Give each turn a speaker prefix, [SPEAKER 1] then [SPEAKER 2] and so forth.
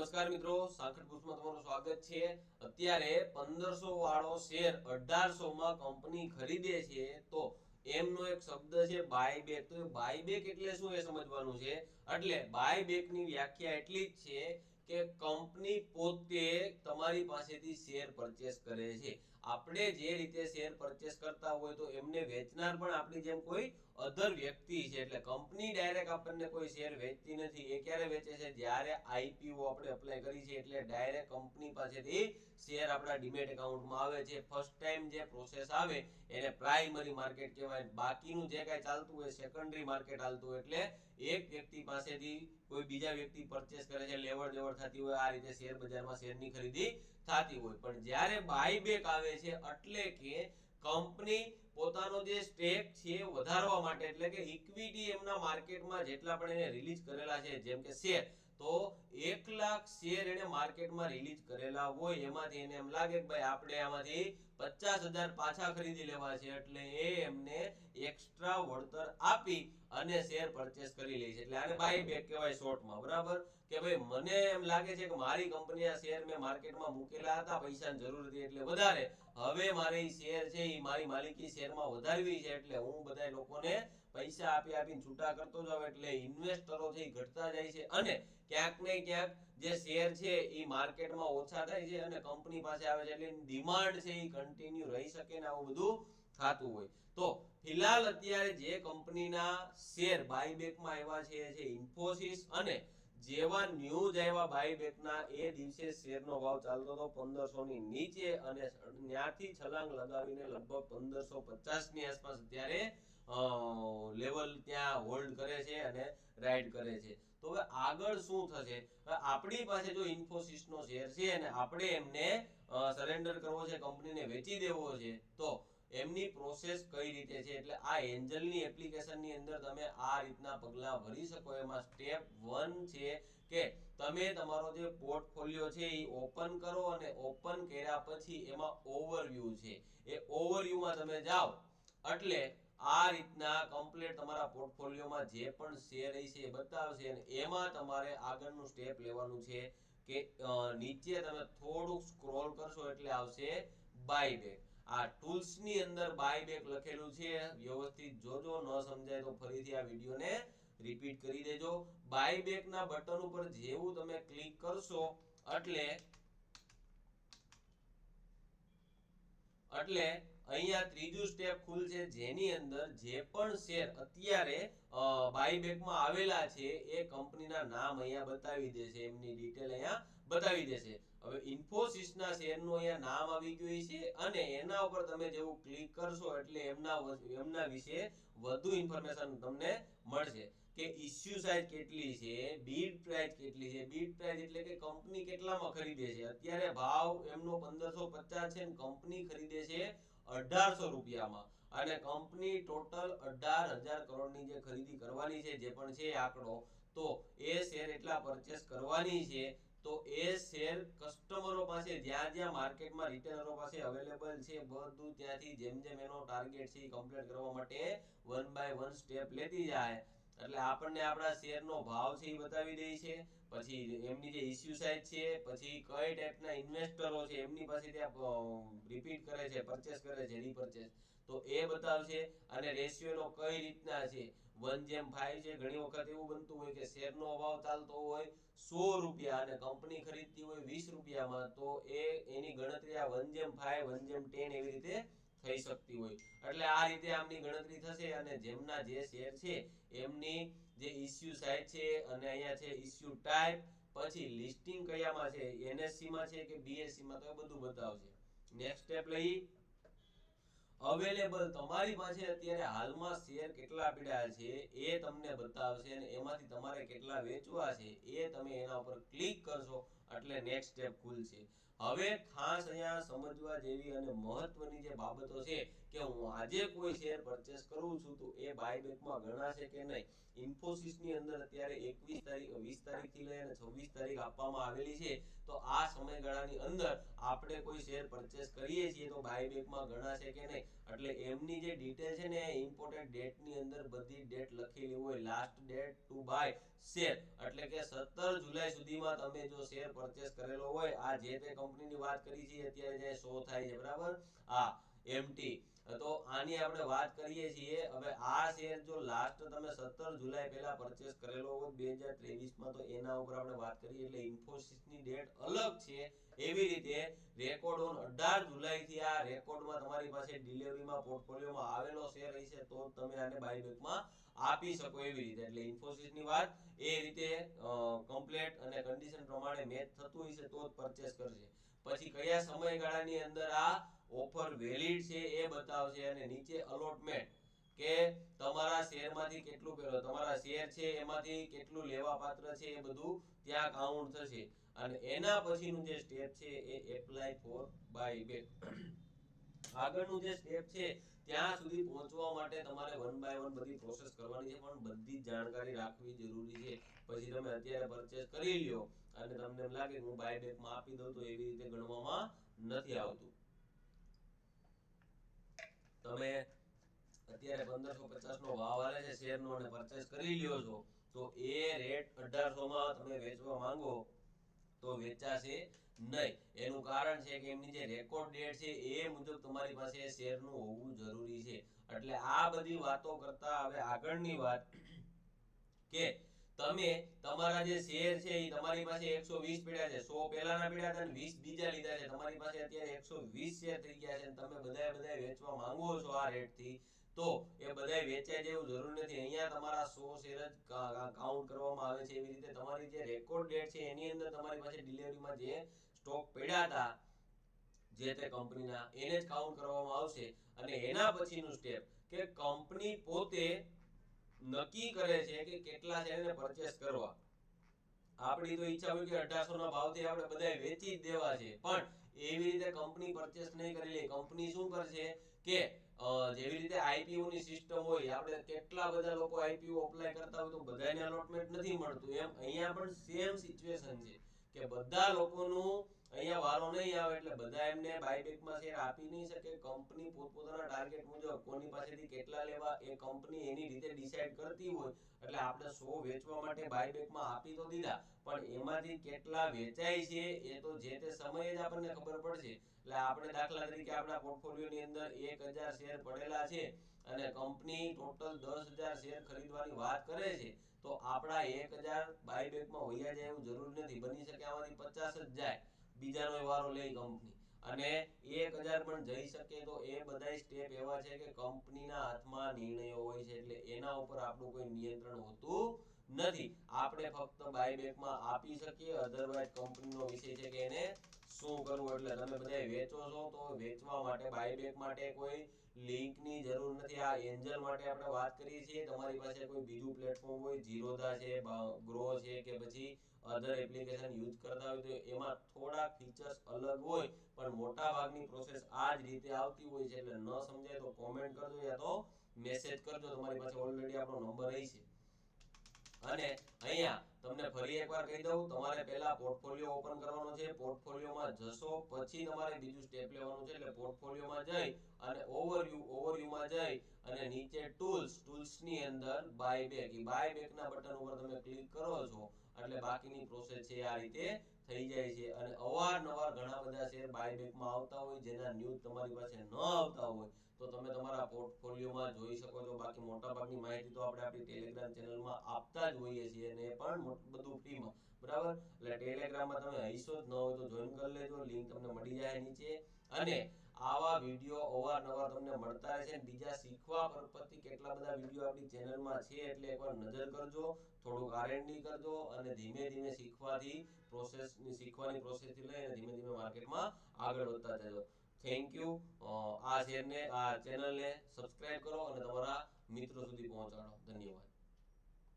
[SPEAKER 1] નમસ્કાર મિત્રો સાંખટ બુક્સમાં તમારું સ્વાગત છે. અત્યારે પંદરસો વાળો શેર અઢારસો માં કંપની ખરીદે છે. તો એમનો એક શબ્દ છે બાયબેક તો બાયબેક એટલે શું એ સમજવાનું છે? એટલે બાયબેકની વ્યાખ્યા એટલી જ છે કે કંપની પોતે તમારી પાસેથી શેર પરચેસ કરે છે. આપણે જે રીતે શેર પરચેસ કરતા હોય તો એમને વેચનાર પણ આપણી જેમ કોઈ અધર વ્યક્તિ છે. એટલે કંપની ડાયરેક્ટ આપણને કોઈ શેર વેચતી નથી. એ ક્યારે વેચે છે? જ્યારે આઈપીઓ આપણે અપ્લાય કરી છે એટલે ડાયરેક્ટ કંપની પાસેથી શેર આપણા ડીમેટ એકાઉન્ટમાં આવે છે. ફર્સ્ટ ટાઈમ જે પ્રોસેસ આવે, એને પ્રાઇમરી માર્કેટ કહેવાય. બાકીનું જે કાંઈ ચાલતું હોય સેકન્ડરી માર્કેટ ચાલતું હોય, એટલે એક વ્યક્તિ પાસેથી કોઈ બીજા વ્યક્તિ પરચેસ કરે છે, લેવડ દેવડ થતી હોય, આ રીતે શેર બજારમાં શેરની ખરીદી થતી હોય. પણ જ્યારે બાયબેક આવે છે, એટલે કે કંપની પોતાનો જે સ્ટેક છે વધારવા માટે, એટલે કે ઇક્વિટી એમના માર્કેટમાં જેટલા પણ એને રિલીઝ કરેલા છે, જેમ કે શેર તો એક લાખ શેર એને માર્કેટમાં રિલીઝ કરેલા હોય. એમાંથી એને એમ લાગે કે ભાઈ, આપણે આમાંથી પચાસ હજાર પાછા ખરીદી લેવા છે એટલે એ એમને એક્સ્ટ્રા વળતર આપી અને શેર પરચેસ કરી લે છે. એટલે આને બાય બેક કહેવાય શોર્ટમાં બરાબર? કે ભાઈ, મને એમ લાગે છે કે મારી કંપની આ શેર મેં માર્કેટમાં મૂકેલા હતા, પૈસાની જરૂર હતી એટલે વધારે. હવે મારે શેર છે એ મારી માલિકી શેરમાં વધારવી છે એટલે હું બધા લોકોને પૈસા આપી આપીને છૂટા કરતો જાઉં એટલે ઇન્વેસ્ટરો છે એ ઘટતા જાય છે. અને ક્યાંક ને ક્યાંક જે શેર છે એ માર્કેટમાં ઓછા થાય છે અને કંપની પાસે આવે છે એટલે ડિમાન્ડ છે એ કન્ટિન્યુ રહી શકે ને આવું બધું થતું હોય. તો ફિલહાલ અત્યારે જે કંપનીના શેર બાયબેકમાં આવ્યા છે જે ઇન્ફોસિસ અને જેવા ન્યૂઝ આવ્યા બાયબેકના એ દિવસે શેરનો ભાવ ચાલતો હતો પંદરસો ની નીચે અને ત્યાંથી છલાંગ લગાવીને લગભગ પંદરસો પચાસની આસપાસ. અત્યારે લેવલ ત્યાં હોલ્ડ કરે છે અને રાઇડ કરે છે. તો હવે આગળ શું થશે? આપણી પાસે જો ઇન્ફોસિસ નો શેર છે અને આપણે એમને સરેન્ડર કરવો છે, કંપનીને વેચી દેવો છે, તો એમની પ્રોસેસ કઈ રીતે છે? એટલે આ એન્જલની એપ્લિકેશનની અંદર તમે આ રીતના પગલાં ભરી શકો. એમાં સ્ટેપ વન છે કે તમે તમારો જે પોર્ટફોલિયો છે એ ઓપન કરો અને ઓપન કર્યા પછી એમાં ઓવરવ્યૂ છે. એ ઓવરવ્યૂમાં તમે જાઓ. એટલે આ રીતના કમ્પ્લીટ તમારા પોર્ટફોલિયોમાં જે પણ શેર છે એ બતાવશે અને એમાં તમારે આગળનું સ્ટેપ લેવાનું છે કે નીચે તમે થોડુંક સ્ક્રોલ કરશો એટલે આવશે બાયબેક આ ટૂલ્સની અંદર બાયબેક લખેલું છે. વ્યવસ્થિત જોજો, ન સમજાય તો ફરીથી આ વિડીયોને રિપીટ કરી દેજો. બાયબેકના બટન ઉપર જેવું તમે ક્લિક કરશો એટલે એટલે અહીંયા ત્રીજું સ્ટેપ ખુલશે જેની અંદર જે પણ શેર અત્યારે બાયબેકમાં આવેલા છે, એ કંપનીના નામ અહીંયા બતાવી દેશે એમની ડિટેલ અહીંયા બતાવી દેશે હવે ઇન્ફોસિસના શેરનું અહીંયા નામ આવી ગયું છે અને એના ઉપર તમે જેવું ક્લિક કરશો એટલે એમના એમના વિશે વધુ ઇન્ફોર્મેશન તમને મળશે કે ઇશ્યુ સાઇઝ કેટલી છે બીડ પ્રાઇસ કેટલી છે. બીડ પ્રાઇસ એટલે કે કંપની કેટલામાં ખરીદે છે. અત્યારે ભાવ એમનો પંદરસો પચાસ છે ને કંપની ખરીદે છે અઢારસો રૂપિયામાં. અને કંપની ટોટલ અઢાર હજાર કરોડની જે ખરીદી કરવાની છે, જે પણ છે આંકડો, તો એ શેર એટલા પરચેસ કરવાની છે, તો એ શેર કસ્ટમરો પાસે, જ્યાં જ્યાં માર્કેટમાં રિટેલરો પાસે અવેલેબલ છે, બધું ત્યાંથી જેમ જેમ એનો ટાર્ગેટ છે કમ્પ્લીટ કરવા માટે વન બાય વન સ્ટેપ લેતી જાય. એટલે આપણને આપણા શેરનો ભાવ છે એ બતાવી દે છે. પછી એમની જે ઇશ્યુ સાઇઝ છે, પછી કઈ ટાઈપના ઇન્વેસ્ટરો છે, એમની પાસે ત્યાં રિપીટ કરે છે પરચેસ કરે છે રીપરચેસ તો એ બતાવશે અને રેશિયોનો કઈ રીતના છે? વન જેમ ફાઈવ છે, ઘણી વખત એવું બનતું હોય કે શેરનો અભાવ ચાલતો હોય સો રૂપિયા અને કંપની ખરીદતી હોય વીસ રૂપિયામાં, તો એ એની ગણતરી આ વન જેમ ફાઈવ વન જેમ ટેન એવી રીતે થઈ શકતી હોય. એટલે આ રીતે આમની ગણતરી થશે અને જેમના જે શેર છે, એમની જે ઇસ્યુ સાઇઝ છે અને અહીંયા છે ઇસ્યુ ટાઈપ પછી લિસ્ટિંગ કયામાં છે એનએસસી માં છે કે બીએસસી માં, તો એ બધું બતાવશે. નેક્સ્ટ સ્ટેપ લઈ અવેલેબલ તમારી પાસે અત્યારે હાલમાં શેર કેટલા પડ્યા છે, એ તમને બતાવશે અને એમાંથી તમારે કેટલા વેચવા છે, એ તમે એના ઉપર ક્લિક કરશો એટલે નેક્સ્ટ સ્ટેપ ખુલશે હવે ખાસ અહીંયા સમજવા જેવી અને મહત્વની જે બાબતો છે કે હું આજે કોઈ શેર પરચેસ કરું છું તો એ બાયબેકમાં ગણાશે કે નહીં? ઇન્ફોસિસની અંદર અત્યારે એકવીસ તારીખ, વીસ તારીખથી લઈ છવ્વીસ તારીખ આપવામાં આવેલી છે. તો આ સમયગાળાની અંદર આપણે કોઈ શેર પરચેસ કરીએ છીએ તો બાયબેકમાં ગણાશે કે નહીં? એટલે એમની જે ડિટેલ છે ને ઇમ્પોર્ટન્ટ ડેટની અંદર બધી ડેટ લખેલી હોય. Last date to buy share એટલે કે સત્તર જુલાઈ સુધીમાં તમે જો શેર પરચેસ કરેલો હોય, આ જે તે કંપનીની વાત કરી છે અત્યારે જે શો થાય છે, બરાબર? આ એમટી તો આની આપણે વાત કરીએ છીએ, હવે આ શેર જો લાસ્ટ તમે સત્તર જુલાઈ પહેલા પરચેસ કરેલો હોય બે હજાર તો એના ઉપર આપણે વાત કરીએ, એટલે ઇન્ફોસિસની ડેટ અલગ છે. એવી રીતે રેકોર્ડ ઓન અઢાર જુલાઈથી આ રેકોર્ડમાં તમારી પાસે ડિલિવરીમાં પોર્ટફોલિયોમાં આવેલો શેર હશે, તો તમે આને બાયબેકમાં આપી શકો એવી રીતે. એટલે ઇન્ફોસિસની વાત એ રીતે કમ્પ્લેટ અને કન્ડિશન પ્રમાણે મેચ થતું હશે તો જ પરચેસ કરશે પછી કયા સમયગાળાની અંદર આ ઓફર વેલિડ છે એ બતાવશે અને નીચે અલોટમેન્ટ કે તમારા શેરમાંથી કેટલું પેલો, તમારા શેર છે એમાંથી કેટલું લેવા પાત્ર છે એ બધું ત્યાં કાઉન્ટ થશે. અને એના પછીનું જે સ્ટેપ છે એ એપ્લાય ફોર બાય બેક આગળનું જે સ્ટેપ છે ત્યાં સુધી પહોંચવા માટે તમારે વન બાય વન બધી પ્રોસેસ કરવાની છે, પણ બધી જાણકારી રાખવી જરૂરી છે. પછી તમે અત્યારે પરચેસ કરી લ્યો અને તમને એમ લાગે હું બાય બેકમાં આપી દઉં તો એવી રીતે ગણવામાં નથી આવતું. તમે અત્યારે પંદરસો પચાસ નો ભાવ આવે છે, શેરનો અને પરચેસ કરી લ્યો છો, તો એ રેટ અઢારસો માં તમે વેચવા માંગો તો વેચાશે નહીં. એનું કારણ છે કે એમની જે રેકોર્ડ ડેટ છે એ મુજબ તમારી પાસે શેરનું હોવું જરૂરી છે. એટલે આ બધી વાતો કરતા હવે આગળની વાત કે તમે તમારા જે શેર છે એ તમારી પાસે 120 પડ્યા છે. સો પહેલાના પડ્યા હતા 20 બીજા લીધા છે. તમારી પાસે અત્યારે 120 શેર થઈ ગયા છે તમે બધાય બધાય વેચવા માંગો છો આ રેટથી. તો એ બધાય વેચાય જેવું જરૂર નથી. અહીંયા તમારા 100 શેર જ કાઉન્ટ કરવામાં આવે છે એવી રીતે. તમારી જે રેકોર્ડ ડેટ છે, એની અંદર તમારી પાસે ડિલિવરીમાં જે સ્ટોક પડ્યા હતા, જે તે કંપનીના એને જ કાઉન્ટ કરવામાં આવશે. અને એના પછીનું સ્ટેપ કે કંપની પોતે નક્કી કરે છે કે કેટલા છે એને પરચેસ કરવા. આપણી તો ઈચ્છા હોય કે 1800 ના ભાવથી આપણે બધાય વેચી જ દેવા છે. પણ એવી રીતે કંપની પરચેસ નહીં કરી લે. કંપની શું કરશે કે જેવી રીતે આઈપીઓ ની સિસ્ટમ હોય, આપણે કેટલા બધા લોકો આઈપીઓ અપ્લાય કરતા હોય તો બધાને અલોટમેન્ટ નથી મળતું. એમ, અહીંયા પણ સેમ સિચ્યુએશન છે. કે બધા લોકોનું અહીંયા વારો નહીં આવે એટલે બધા એમને બાયબેકમાં શેર આપી નહીં શકે. કંપની પોતપોતાના ટાર્ગેટ મુજબ કોની પાસેથી કેટલા લેવા એ કંપની એની રીતે ડિસાઈડ કરતી હોય એટલે આપણે સો વેચવા માટે બાયબેકમાં આપી તો દીધા. પણ એમાંથી કેટલા વેચાય છે એ તો જે તે સમયે જ આપણને ખબર પડશે. એટલે આપણે દાખલા તરીકે આપણા પોર્ટફોલિયોની અંદર એક હજાર શેર પડેલા છે અને કંપની ટોટલ દસ હજાર શેર ખરીદવાની વાત કરે છે. તો આપણા એક હજાર બાયબેકમાં વૈયા જાય એવું જરૂર નથી. બની શકે આમાંથી પચાસ જ જાય બીજાનો વારો લે કંપની. અને એક હજાર પણ જઈ શકે તો એ બધા સ્ટેપ એવા છે કે કંપનીના હાથમાં નિર્ણયો હોય છે એટલે એના ઉપર આપણું કોઈ નિયંત્રણ હોતું નથી. આપણે ફક્ત બાયબેકમાં આપી શકીએ અધરવાઇઝ કંપનીનો વિષય છે કે એને શું કરવું એટલે તમે બધા વેચો છો તો વેચવા માટે બાયબેક માટે કોઈ લિંકની જરૂર નથી. આ એન્જલ માટે આપણે વાત કરીએ છીએ. તમારી પાસે કોઈ બીજું પ્લેટફોર્મ હોય જીરોધા છે ગ્રો છે કે પછી અધર એપ્લિકેશન યુઝ કરતા હોય તો એમાં થોડા ફીચર્સ અલગ હોય, પણ મોટા ભાગની પ્રોસેસ આ જ રીતે આવતી હોય છે. એટલે ન સમજાય તો કોમેન્ટ કરજો યા તો મેસેજ કરજો. તમારી પાસે ઓલરેડી આપણો નંબર રહી છે. અને અહીંયા તમને ફરી એકવાર કહી દઉં, તમારે પહેલા પોર્ટફોલિયો ઓપન કરવાનો છે. પોર્ટફોલિયોમાં જશો, પછી તમારે બીજું સ્ટેપ લેવાનું છે. એટલે પોર્ટફોલિયોમાં જઈ અને ઓવરવ્યુ ઓવરવ્યુમાં જઈ અને નીચે ટૂલ્સ ટૂલ્સની અંદર બાય બેક એ બાય બેકના બટન ઉપર તમે ક્લિક કરો છો, એટલે બાકીની પ્રોસેસ છે આ રીતે થઈ જાય છે. અને અવારનવાર ઘણા બધા શેર બાય બેકમાં આવતા હોય, જેના ન્યૂઝ તમારી પાસે ન આવતા હોય તમારા પોર્ટફોલિયોમાં જોઈ શકો છો. બાકી મોટા ભાગની માહિતી તો આપણે આપણી ટેલિગ્રામ ચેનલમાં આપતા જ હોઈએ છીએ અને પણ બધું ફ્રીમાં બરાબર? એટલે ટેલિગ્રામમાં તમે હૈસો જ ન હોય તો જોઈન કરી લેજો. લિંક તમને મળી જાય નીચે. અને આવા વીડિયો અવારનવાર તમને મળતા રહેશે બીજા શીખવા પર્પઝથી કેટલા બધા વીડિયો આપણી ચેનલમાં છે એટલે એકવાર નજર કરજો. થોડુંક આરએનડી કરજો અને ધીમે ધીમે શીખવાથી પ્રોસેસની શીખવાની પ્રોસેસથી લઈને ધીમે ધીમે માર્કેટમાં આગળ વધતા જજો. થેન્ક યુ આ શેરને આ ચેનલને સબસ્ક્રાઇબ કરો અને તમારા મિત્રો સુધી પહોંચાડો. ધન્યવાદ.